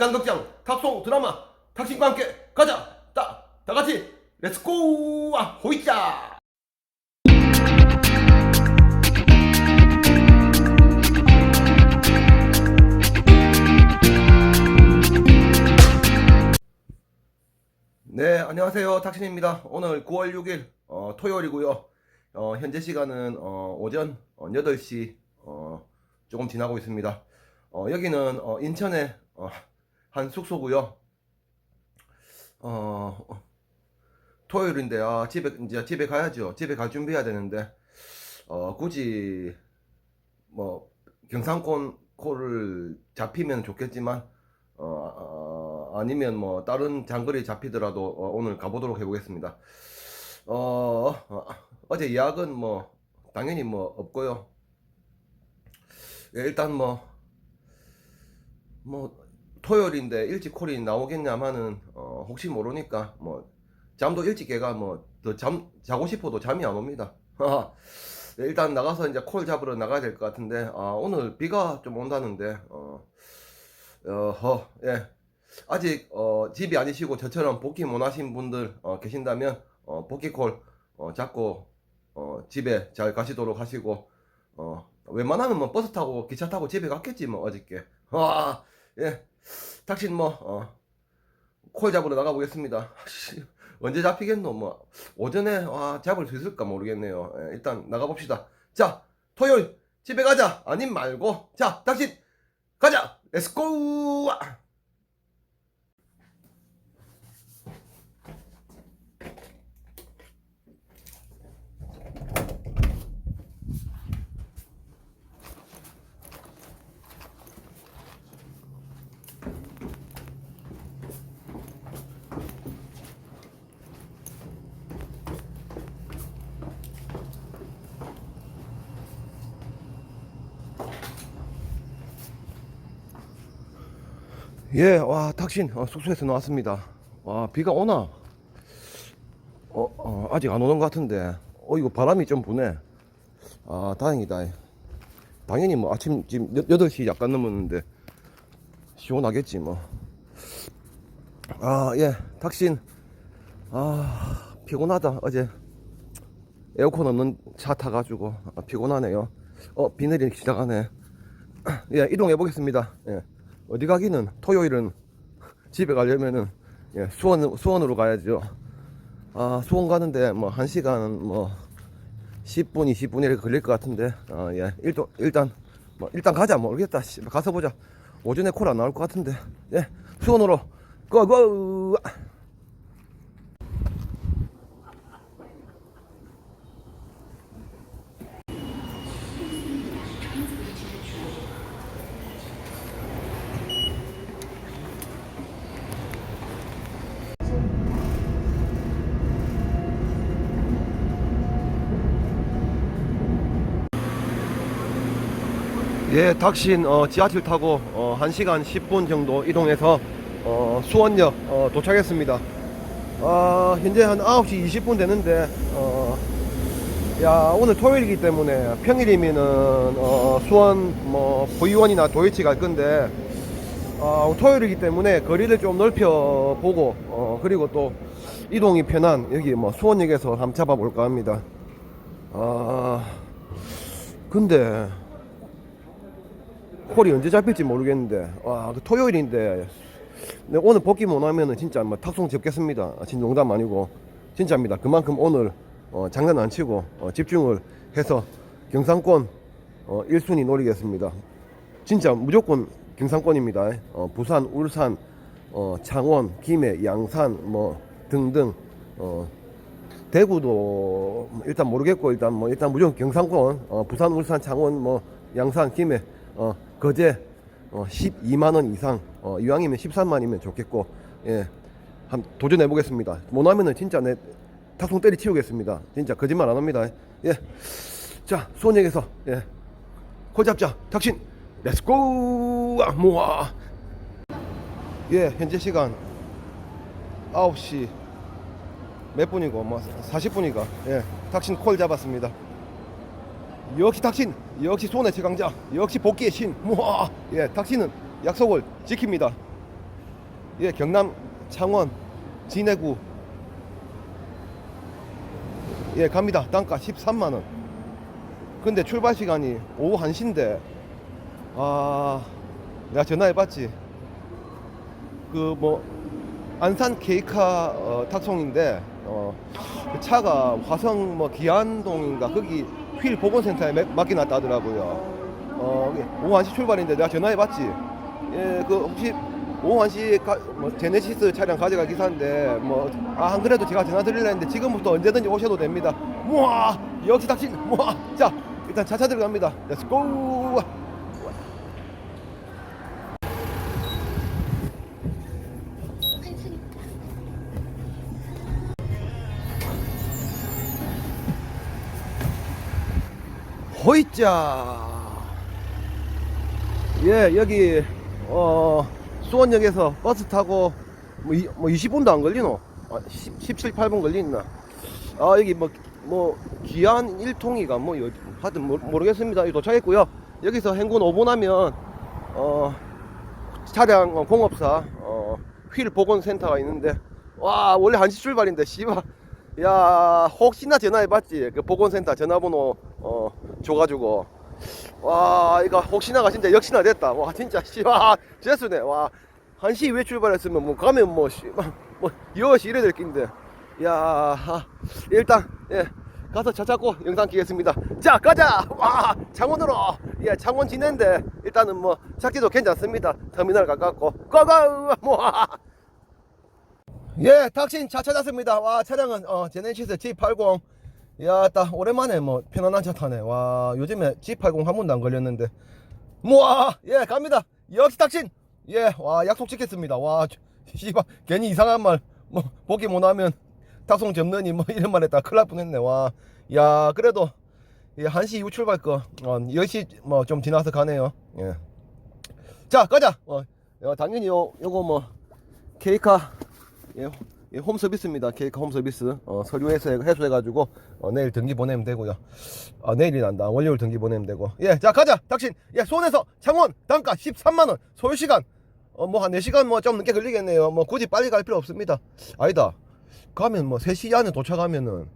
인간극장 탑송 드라마 탁신과 함께 가자! 다, 다 같이 렛츠고 아, 호이자 네 안녕하세요. 탁신입니다. 오늘 9월 6일 어, 토요일이고요. 어, 현재 시간은 어, 오전 어, 8시 어, 조금 지나고 있습니다. 어, 여기는 어, 인천의 어, 한 숙소고요. 어, 토요일인데 아, 집에 이제 집에 가야죠. 집에 갈 준비해야 되는데 어, 굳이 뭐 경상권 코를 잡히면 좋겠지만 어, 어, 아니면 뭐 다른 장거리 잡히더라도 어, 오늘 가보도록 해보겠습니다. 어, 어, 어제 예약은 뭐 당연히 뭐 없고요. 예, 일단 뭐뭐 토요일인데 일찍 콜이 나오겠냐마는 어, 혹시 모르니까 뭐 잠도 일찍 깨가 뭐 더 잠 자고 싶어도 잠이 안 옵니다. 네, 일단 나가서 이제 콜 잡으러 나가야 될 것 같은데 아, 오늘 비가 좀 온다는데 어, 어, 예. 아직 어, 집이 아니시고 저처럼 복귀 못 하신 분들 어, 계신다면 어, 복귀 콜 어, 잡고 어, 집에 잘 가시도록 하시고 어, 웬만하면 뭐 버스 타고 기차 타고 집에 갔겠지 뭐 어저께 와, 예. 탁신 뭐, 어, 콜 잡으러 나가보겠습니다. 씨, 언제 잡히겠노? 뭐, 오전에, 와, 잡을 수 있을까 모르겠네요. 예, 일단 나가봅시다. 자, 토요일, 집에 가자! 아님 말고, 자, 탁신, 가자! 렛츠고! 예, 와, 탁신, 어, 숙소에서 나왔습니다. 와, 비가 오나? 어, 어, 아직 안 오는 것 같은데. 어, 이거 바람이 좀 부네. 아, 다행이다. 당연히 뭐 아침 지금 8시 약간 넘었는데, 시원하겠지, 뭐. 아, 예, 탁신. 아, 피곤하다, 어제. 에어컨 없는 차 타가지고, 아, 피곤하네요. 어, 비 내리기 시작하네. 예, 이동해 보겠습니다. 예. 어디 가기는? 토요일은 집에 가려면은 예, 수원 수원으로 가야죠. 아 수원 가는데 뭐 한 시간 뭐 10분 20분 이렇게 걸릴 것 같은데. 아, 예. 일단 일단 뭐 일단 가자. 모르겠다. 씨, 가서 보자. 오전에 콜 안 나올 것 같은데. 예 수원으로 고고 예, 닥신 어, 지하철 타고 어, 1시간 10분 정도 이동해서 어, 수원역 어, 도착했습니다. 아, 현재 한 9시 20분 되는데 어, 야, 오늘 토요일이기 때문에 평일이면은 어, 수원 뭐 V1이나 도이치 갈 건데 어, 토요일이기 때문에 거리를 좀 넓혀 보고 어, 그리고 또 이동이 편한 여기 뭐 수원역에서 한번 잡아볼까 합니다. 아, 근데 콜이 언제 잡힐지 모르겠는데 와그 토요일인데. 오늘 복귀 못 하면은 진짜 뭐 탁송 접겠습니다. 아, 진짜 농담 아니고. 진짜입니다. 그만큼 오늘 어, 장난 안 치고 어, 집중을 해서 경상권 어, 1순위 노리겠습니다. 진짜 무조건 경상권입니다. 어, 부산 울산 어, 창원 김해 양산 뭐 등등 어, 대구도 일단 모르겠고 일단 뭐 일단 무조건 경상권 어, 부산 울산 창원 뭐 양산 김해 어, 거제 어, 12만 원 이상 어, 이왕이면 13만이면 좋겠고 예. 한 도전해 보겠습니다. 못 하면은 진짜 내 탁송 때리 치우겠습니다. 진짜 거짓말 안 합니다. 예. 자, 수원역에서 예. 콜 잡자. 탁신. 렛츠고! 아, 모아. 예, 현재 시간 9시 몇 분이고 뭐 40분이가 예. 탁신 콜 잡았습니다. 역시 탁신 역시 손의 최강자 역시 복귀의 신 무아 예 탁신은 약속을 지킵니다 예, 경남 창원 진해구 예, 갑니다. 단가 13만 원. 근데 출발 시간이 오후 1시인데 아, 내가 전화해 봤지. 그 뭐 안산 케이카 어, 탁송인데 어, 그 차가 화성 뭐 기안동인가 거기 휠 보건센터에 맡- 맡겨놨다 하더라고요. 어, 오후 1시 출발인데 내가 전화해 봤지. 예, 그 혹시 오후 1시 가, 뭐 제네시스 차량 가져갈 기사인데 뭐 아, 안 그래도 제가 전화 드리려 했는데 지금부터 언제든지 오셔도 됩니다. 우와, 역시 닥친. 우와. 자, 일단 차차 들어갑니다. 렛츠 고. 호이자. 예 여기 어 수원역에서 버스 타고 뭐, 이, 뭐 20분도 안 걸리노? 아, 10, 17, 8분 걸리나? 아 여기 뭐뭐 기안 1통이가 뭐 여- 하여튼 모, 모르겠습니다. 도착했고요. 여기서 행군 5분 하면 어 차량 어, 공업사 어, 휠 복원센터가 있는데 와 원래 1시 출발인데 씨발. 야 혹시나 전화해봤지? 그 복원센터 전화번호 어 줘가지고. 와 이거 혹시나가 진짜 역시나 됐다. 와 진짜 씨발 재수네. 와 1시 이후에 출발했으면 뭐 가면 뭐 씨발 뭐 6시 이래 될 낀데. 야 아, 일단 예 가서 차 잡고 영상 끼겠습니다. 자 가자! 와 창원으로. 예 창원 지낸데 일단은 뭐 찾기도 괜찮습니다. 터미널 가깝고. 고고! 뭐. 예, 탁신 차 찾았습니다. 와, 차량은 어, 제네시스 G80. 야, 딱 오랜만에 뭐 편안한 차 타네. 와, 요즘에 G80 한 번도 안 걸렸는데. 모아, 예, 갑니다. 역시 탁신. 예, 와, 약속 지켰습니다. 와, 씨발, 괜히 이상한 말, 뭐, 보기 못하면 탁송 접느니 뭐 이런 말 했다. 큰일 날 뻔했네. 와, 야, 그래도 예, 1시 이후 출발 거, 어, 10시 뭐 좀 지나서 가네요. 예. 자, 가자. 어, 어, 당연히 요, 요거 뭐, 케이카 예, 예, 홈 서비스입니다. 케이크 홈 서비스. 어, 서류에서 해소해가지고 어, 내일 등기 보내면 되고요. 아, 내일이 난다. 월요일 등기 보내면 되고. 예, 자 가자. 닥친. 예, 손에서 창원 단가 13만 원. 소요 시간. 어, 뭐 한 4시간 뭐 좀 늦게 걸리겠네요. 뭐 굳이 빨리 갈 필요 없습니다. 아니다. 가면 뭐 3시 안에 도착하면은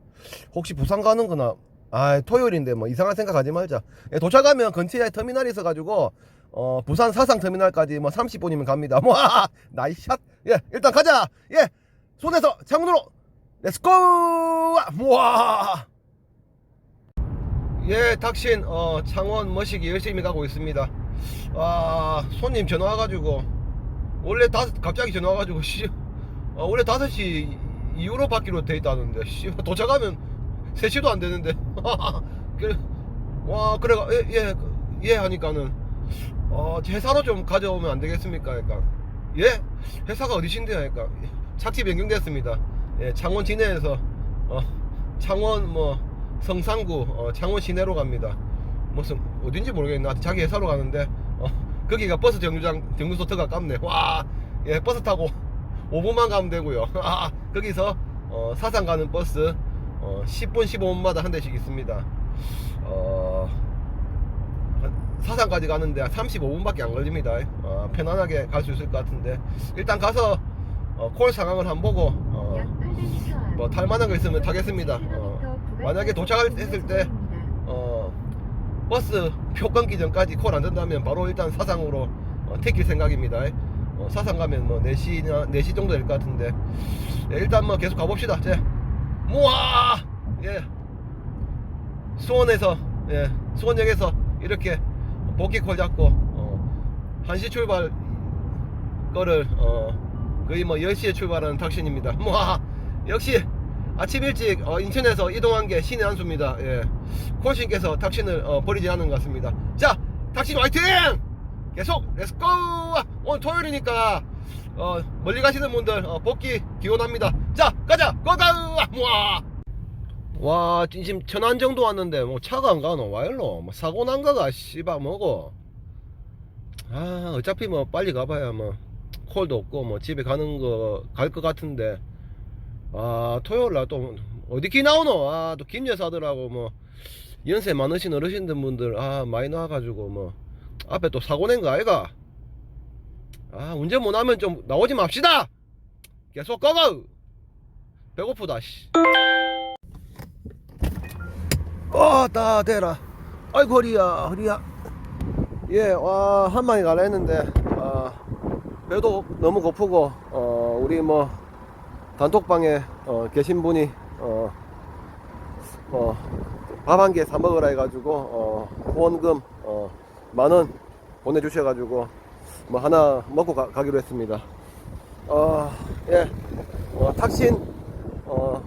혹시 부산 가는 거나 아, 토요일인데 뭐 이상한 생각 하지 말자. 예, 도착하면 근처에 터미널이 있어 가지고 어, 부산 사상 터미널까지 뭐 30분이면 갑니다. 뭐 나이샷. 예, 일단 가자. 예. 손에서 창문으로 렛츠고! 우와! 예, 탁신 어, 창원 머시기 열심히 가고 있습니다. 아, 손님 전화 와가지고 원래 다 갑자기 전화 와가지고 씨, 어, 원래 5시 이후로 받기로 돼 있다는데 씨, 도착하면 3시도 안 되는데 와 그래가 예, 예, 예 하니까는 어, 회사로 좀 가져오면 안 되겠습니까? 그러니까 예? 회사가 어디신데요? 그러니까 착지 변경됐습니다. 예, 창원 시내에서 어, 창원 뭐 성산구 어, 창원 시내로 갑니다. 무슨 어딘지 모르겠나 자기 회사로 가는데 어, 거기가 버스 정류장 정류소 더 가깝네. 와, 예, 버스 타고 5분만 가면 되고요. 아, 거기서 어, 사상 가는 버스 어, 10분 15분마다 한 대씩 있습니다. 어, 한 사상까지 가는데 한 35분밖에 안 걸립니다. 어, 편안하게 갈 수 있을 것 같은데 일단 가서 어, 콜 상황을 한번 보고 어, 뭐 탈만한 거 있으면 타겠습니다. 어, 만약에 도착했을 때 어, 버스 표 끊기 전까지 콜 안 된다면 바로 일단 사상으로 어, 택길 생각입니다. 어, 사상 가면 뭐 4시나 4시 정도 될 것 같은데 예, 일단 뭐 계속 가봅시다. 제 모아 예 수원에서 예 수원역에서 이렇게 복귀 콜 잡고 어, 1시 출발 거를 어, 거의 뭐 10시에 출발하는 탁신입니다. 모아 역시 아침 일찍 어, 인천에서 이동한 게 신의 한 수입니다. 예. 콜신께서 탁신을 어, 버리지 않은 것 같습니다. 자, 탁신 화이팅! 계속 렛츠고! 오늘 토요일이니까 어, 멀리 가시는 분들 어, 복귀 기원합니다. 자, 가자! 고가! 와! 와, 진심 천안 정도 왔는데 뭐 차가 안 가노? 와일로? 뭐 사고 난 거가 씨발 뭐고? 아, 어차피 뭐 빨리 가봐야 뭐 콜도 없고 뭐 집에 가는 거 갈 것 같은데. 아 토요일 날 또 어디 기 나오노? 아 또 김 여사들하고 뭐 연세 많으신 어르신들 분들 아 많이 나와가지고 뭐 앞에 또 사고 낸 거 아이가? 아 운전 못하면 좀 나오지 맙시다! 계속 꺼가 배고프다 씨. 어따 대라. 아이고 허리야 허리야. 예와 한 마리 가라 했는데. 아 배도 너무 고프고 어 우리 뭐 단톡방에 어, 계신 분이 어, 어, 밥 한 개 사 먹으라 해가지고 어, 후원금 어, 만원 보내주셔가지고 뭐 하나 먹고 가, 기로 했습니다. 어, 예, 어, 탁신 어,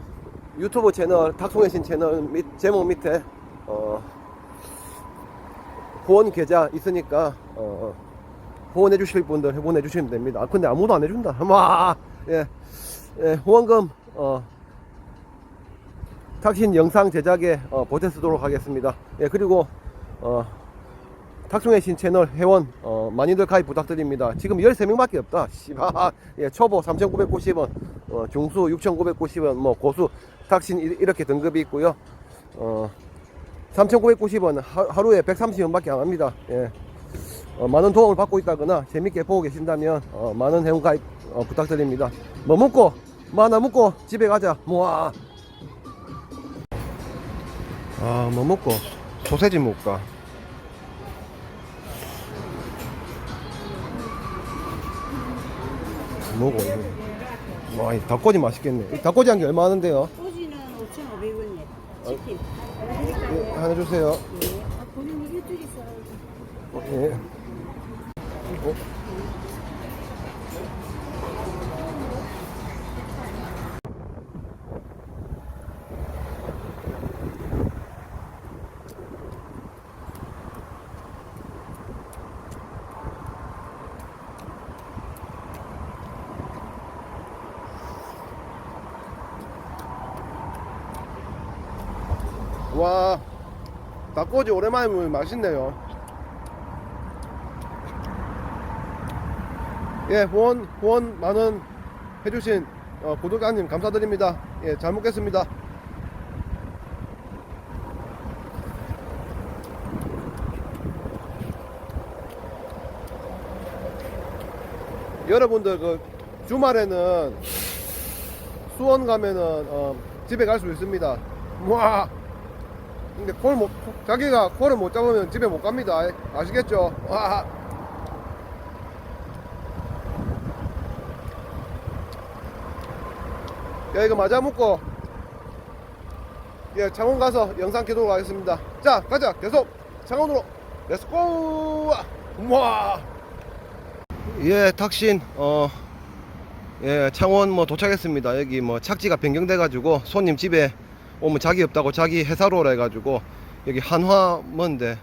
유튜브 채널 탁송해신 채널 밑, 제목 밑에 어, 후원 계좌 있으니까 어, 후원해 주실 분들 후원해 주시면 됩니다. 아, 근데 아무도 안 해준다. 와, 예, 예, 후원금 어, 탁신 영상 제작에 어, 보태 쓰도록 하겠습니다. 예, 그리고 어, 탁송의 신 채널 회원 어, 많이들 가입 부탁드립니다. 지금 13명밖에 없다. 예, 초보 3,990원, 어, 중수 6,990원, 뭐 고수 탁신 이- 이렇게 등급이 있고요. 어, 3,990원 하루에 130원밖에 안 합니다. 예. 어, 많은 도움을 받고 있다거나 재밌게 보고 계신다면 어, 많은 회원 가입 어, 부탁드립니다. 뭐 먹고 뭐 하나 먹고 집에 가자. 모아. 아, 뭐 먹고 소세지 먹을까? 뭐고 이거? 와, 이 닭꼬지 맛있겠네. 이 닭꼬지 한 개 얼마 하는데요? 꼬지는 5,500원이에요. 치킨. 예, 하나 주세요. 네. 아, 본인이 일주일 있어요. 예. 어? 와, 닭꼬지 오랜만에 먹으면 맛있네요. 예, 후원, 후원 만원 해주신 어, 구독자님 감사드립니다. 예, 잘 먹겠습니다. 여러분들 그 주말에는 수원 가면은 어, 집에 갈 수 있습니다. 와, 근데 콜 못, 자기가 콜을 못 잡으면 집에 못 갑니다. 아시겠죠? 와. 야 이거 맞아 먹고 예 창원 가서 영상 기도록 하겠습니다 자 가자 계속 창원으로 렛츠고 우와 예 탁신 어 예, 창원 뭐 도착했습니다. 여기 뭐 착지가 변경돼 가지고 손님 집에 오면 자기 없다고 자기 회사로 오라 해 가지고 여기 한화 뭔데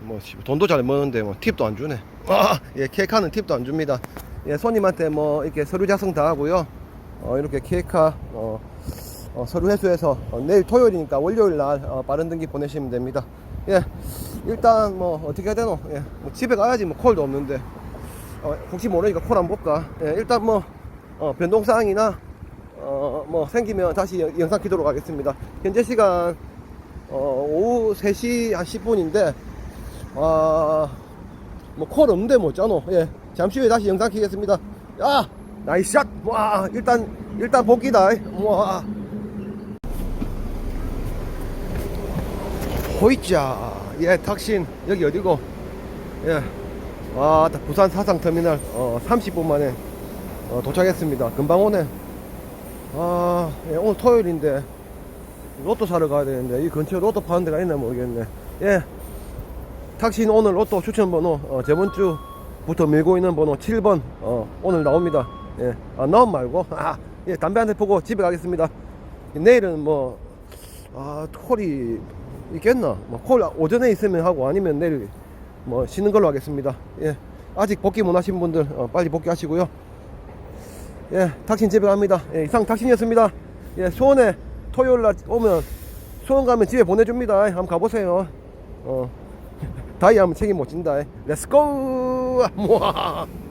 뭐 씨, 돈도 잘 먹는데 뭐 팁도 안 주네. 아, 예, 케이크는 팁도 안 줍니다. 예, 손님한테 뭐 이렇게 서류 작성 다 하고요. 어, 이렇게 케이크 어, 어, 서류 회수해서 어, 내일 토요일이니까 월요일 날 어, 빠른 등기 보내시면 됩니다. 예, 일단 뭐 어떻게 해야 되노? 예, 뭐 집에 가야지 뭐 콜도 없는데 어, 혹시 모르니까 콜 한번 볼까? 예, 일단 뭐 어, 변동사항이나 어, 뭐 생기면 다시 영- 영상 키도록 하겠습니다. 현재 시간 어, 오후 3시 한 10분인데 아, 뭐 콜 없는데 뭐 짜노. 예, 잠시 후에 다시 영상 키겠습니다. 야, 나이스 샷. 와, 일단 일단 복귀다. 와. 호이자. 예, 탁신 여기 어디고? 예. 와, 딱 부산 사상 터미널 어, 30분 만에 어, 도착했습니다. 금방 오네. 아, 예, 오늘 토요일인데 로또 사러 가야 되는데 이 근처에 로또 파는 데가 있나 모르겠네. 예. 탁신 오늘 로또 추천 번호 어, 저번 주부터 밀고 있는 번호 7번 어, 오늘 나옵니다. 예. 아, 나온 말고 아, 예, 담배 한 대 보고 집에 가겠습니다. 내일은 뭐 아, 콜이 있겠나? 뭐콜 오전에 있으면 하고 아니면 내일 뭐 쉬는 걸로 하겠습니다. 예. 아직 복귀 못 하신 분들 어, 빨리 복귀하시고요. 예, 탁신 집에 갑니다. 예, 이상 탁신이었습니다. 예, 수원에 토요일 날 오면 수원 가면 집에 보내줍니다. 예, 한번 가보세요. 어, 다이 하면 책임 못 진다. 예. 렛츠고! 모아!